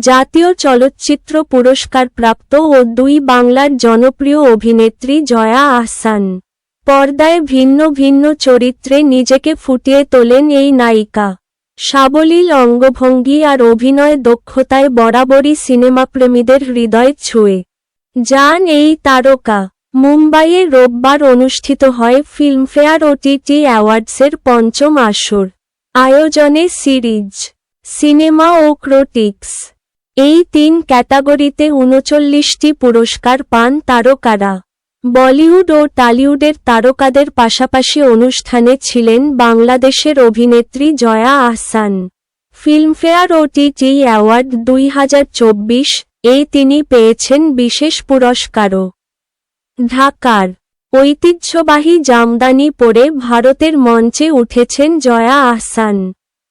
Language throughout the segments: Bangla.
জাতীয় চলচ্চিত্র পুরস্কার প্রাপ্ত ও দুই বাংলার জনপ্রিয় অভিনেত্রী জয়া আহসান। পর্দায় ভিন্ন ভিন্ন চরিত্রে নিজেকে ফুটিয়ে তোলেন এই নায়িকা। সাবলীল অঙ্গভঙ্গি আর অভিনয় দক্ষতায় বরাবরই সিনেমাপ্রেমীদের হৃদয় ছুঁয়ে। যান এই তারকা। মুম্বাইয়ে রোববার অনুষ্ঠিত হয় ফিল্মফেয়ার ও ওটিটি অ্যাওয়ার্ডসের পঞ্চম আসর। আয়োজনে সিরিজ। সিনেমা ও ক্রোটিক্স। এই তিন ক্যাটাগরিতে উনচল্লিশটি পুরস্কার পান তারকারা। বলিউড ও টালিউডের তারকাদের পাশাপাশি অনুষ্ঠানে ছিলেন বাংলাদেশের অভিনেত্রী জয়া আহসান। ফিল্মফেয়ার ও ওটিটি অ্যাওয়ার্ড দুই হাজার চব্বিশ এই তিনি পেয়েছেন বিশেষ পুরস্কারও। ঢাকার ঐতিহ্যবাহী জামদানি পরে ভারতের মঞ্চে উঠেছেন জয়া আহসান।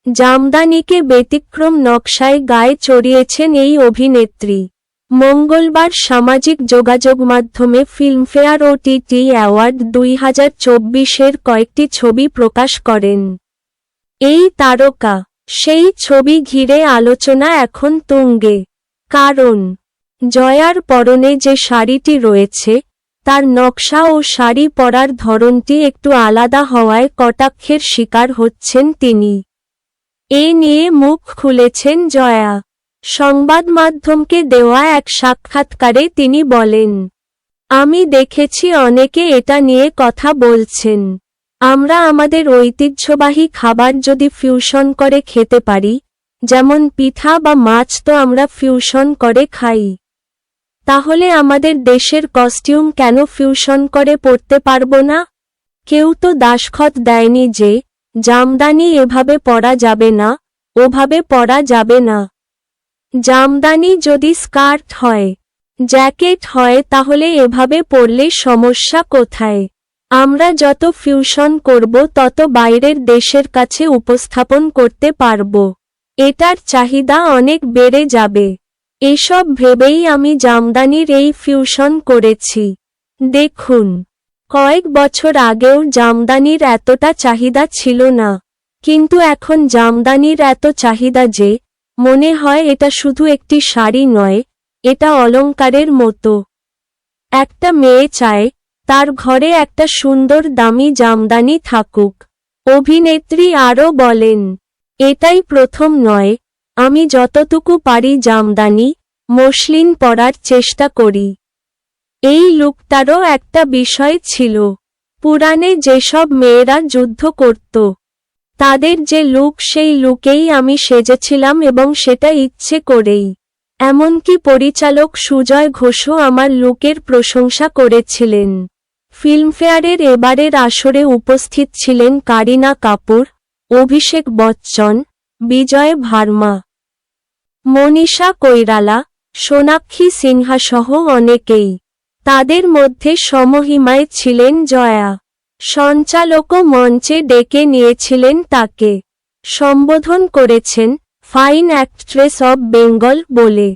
জামদানিকে ব্যতিক্রম নকশায় গায়ে চড়িয়েছেন এই অভিনেত্রী। মঙ্গলবার সামাজিক যোগাযোগ মাধ্যমে ফিল্মফেয়ার ও টিটি অ্যাওয়ার্ড দুই হাজার চব্বিশের কয়েকটি ছবি প্রকাশ করেন। এই তারকা, সেই ছবি ঘিরে আলোচনা এখন তুঙ্গে। কারণ, জয়ার পরনে যে শাড়িটি রয়েছে, তার নকশা ও শাড়ি পরার ধরনটি একটু আলাদা হওয়ায় কটাক্ষের শিকার হচ্ছেন তিনি। এ নিয়ে মুখ খুলেছেন জয়া। সংবাদ মাধ্যমকে দেওয়া এক সাক্ষাৎকারে তিনি বলেন, আমি দেখেছি অনেকে এটা নিয়ে কথা বলছেন। আমরা আমাদের ঐতিহ্যবাহী খাবার যদি ফিউশন করে খেতে পারি, যেমন পিঠা বা মাছ তো আমরা ফিউশন করে খাই। তাহলে আমাদের দেশের কস্টিউম কেন ফিউশন করে পড়তে পারব না? কেউ তো দাসখত দেয়নি যে জামদানি এভাবে পরা যাবে না, ওভাবে পরা যাবে না। জামদানি যদি স্কার্ট হয়, জ্যাকেট হয় তাহলে এভাবে পরলে সমস্যা কোথায়? আমরা যত ফিউশন করব তত বাইরের দেশের কাছে উপস্থাপন করতে পারব। এটার চাহিদা অনেক বেড়ে যাবে। এসব ভেবেই আমি জামদানির এই ফিউশন করেছি। দেখুন। কয়েক বছর আগেও জামদানির এতটা চাহিদা ছিল না। কিন্তু এখন জামদানির এত চাহিদা যে, মনে হয় এটা শুধু একটি শাড়ি নয়, এটা অলংকারের মতো। একটা মেয়ে চায়, তার ঘরে একটা সুন্দর দামি জামদানি থাকুক। অভিনেত্রী আরও বলেন, এটাই প্রথম নয়, আমি যতটুকু পারি জামদানি, মসলিন পরার চেষ্টা করি। এই লুকটারও একটা বিষয় ছিল। পুরাণে যেসব মেয়েরা যুদ্ধ করত, তাদের যে লুক সেই লুকেই আমি সেজেছিলাম এবং সেটা ইচ্ছে করেই। এমনকি পরিচালক সুজয় ঘোষও আমার লুকের প্রশংসা করেছিলেন। ফিল্মফেয়ারের এবারের আসরে উপস্থিত ছিলেন কারিনা কাপুর, অভিষেক বচ্চন, বিজয় ভার্মা, মনীষা কৈরালা, সোনাক্ষী সিনহা সহ অনেকেই। তাদের মধ্যে সমহিমায় ছিলেন জয়া। সঞ্চালকও মঞ্চে ডেকে নিয়েছিলেন তাকে। সম্বোধন করেছেন ফাইন অ্যাক্ট্রেস অব বেঙ্গল বলে।